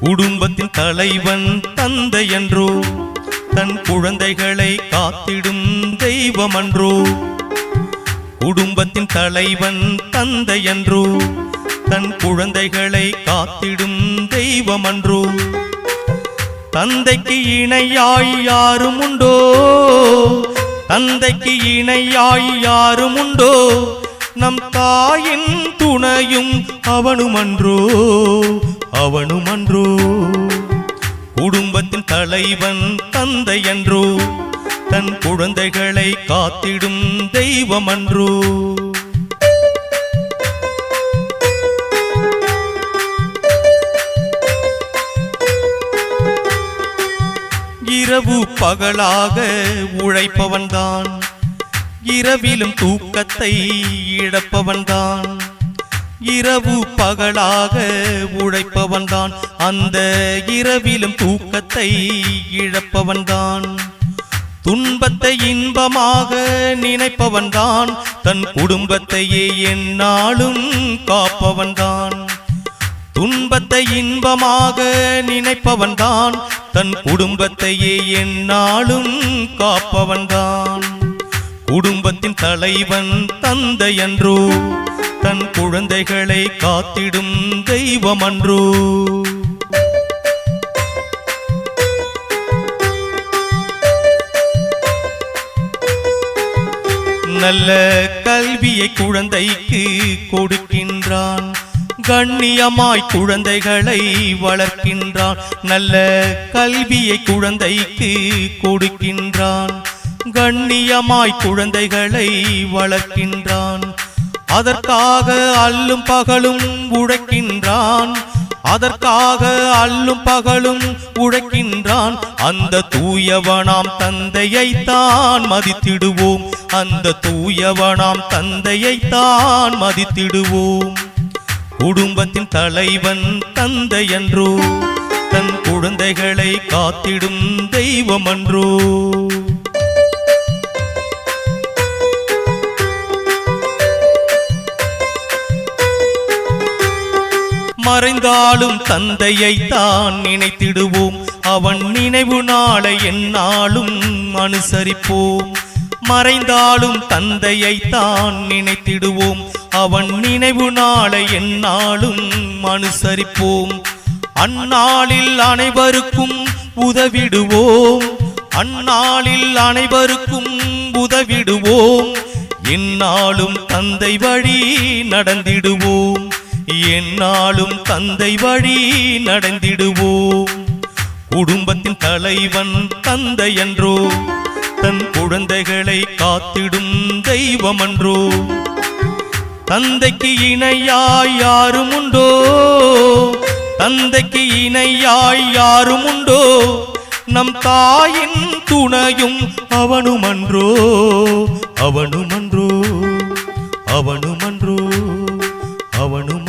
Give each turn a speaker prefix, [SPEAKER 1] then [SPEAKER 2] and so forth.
[SPEAKER 1] குடும்பத்தின் தலைவன் தந்தை என்றோ தன் குழந்தைகளை காத்திடும் தெய்வம் அன்றோ. குடும்பத்தின் தலைவன் தந்தை என்றோ தன் குழந்தைகளை காத்திடும் தெய்வம் அன்றோ. தந்தைக்கு இணையாய் யாரும் உண்டோ? தந்தைக்கு இணையாய் யாரும் உண்டோ? நம் தாயின் துணையும் அவனுமன்றோ அவனுமன்றோ குடும்பத்தின் தலைவன் தந்தை என்றோ தன் குழந்தைகளை காத்திடும் தெய்வமன்றோ. இரவு பகலாக உழைப்பவன்தான். இரவிலும் தூக்கத்தை இழப்பவன்தான். இரவு பகலாக உழைப்பவன்தான். அந்த இரவிலும் தூக்கத்தை இழப்பவன்தான். துன்பத்தை இன்பமாக நினைப்பவன்தான். தன் குடும்பத்தையே என்னாலும் காப்பவன்தான். துன்பத்தை இன்பமாக நினைப்பவன்தான். தன் குடும்பத்தையே என்னாலும் காப்பவன்தான். குடும்பத்தின் தலைவன் தந்தை என்றோ தன் குழந்தைகளை காத்திடும் தெய்வம் நல்ல கல்வியை குழந்தைக்கு கொடுக்கின்றான். கண்ணியமாய் குழந்தைகளை வளர்க்கின்றான். நல்ல கல்வியை குழந்தைக்கு கொடுக்கின்றான். கண்ணியமாய் குழந்தைகளை வளர்க்கின்றான். அதற்காக அல்லும் பகலும் உழைக்கின்றான் அதற்காக அல்லும் பகலும் உழைக்கின்றான் அந்த தூயவனாம் தந்தையை தான் மதித்திடுவோம். அந்த தூயவனாம் தந்தையை தான் மதித்திடுவோம். குடும்பத்தின் தலைவன் தந்தை என்றோ தன் குழந்தைகளை காத்திடும் தெய்வம் மறைந்தாலும் தந்தையை தான் நினைத்திடுவோம். அவன் நினைவு நாளை என்னாலும் அனுசரிப்போம். மறைந்தாலும் தந்தையை தான் நினைத்திடுவோம். அவன் நினைவு நாளை என்னாலும் அனுசரிப்போம். அந்நாளில் அனைவருக்கும் உதவிடுவோம். அந்நாளில் அனைவருக்கும் உதவிடுவோம். இந்நாளும் தந்தை வழி நடந்திடுவோம். என்னாலும் தந்தை வழி நடந்திடுவோம். குடும்பத்தின் தலைவன் தந்தை என்றோ தன் குழந்தைகளை காத்திடும் தெய்வமன்றோ தந்தைக்கு இணையாய் யாரும் உண்டோ? தந்தைக்கு இணையாய் யாரும் உண்டோ? நம் தாயின் துணையும் அவனுமன்றோ அவனுமன்றோ அவனுமன்றோ அவனு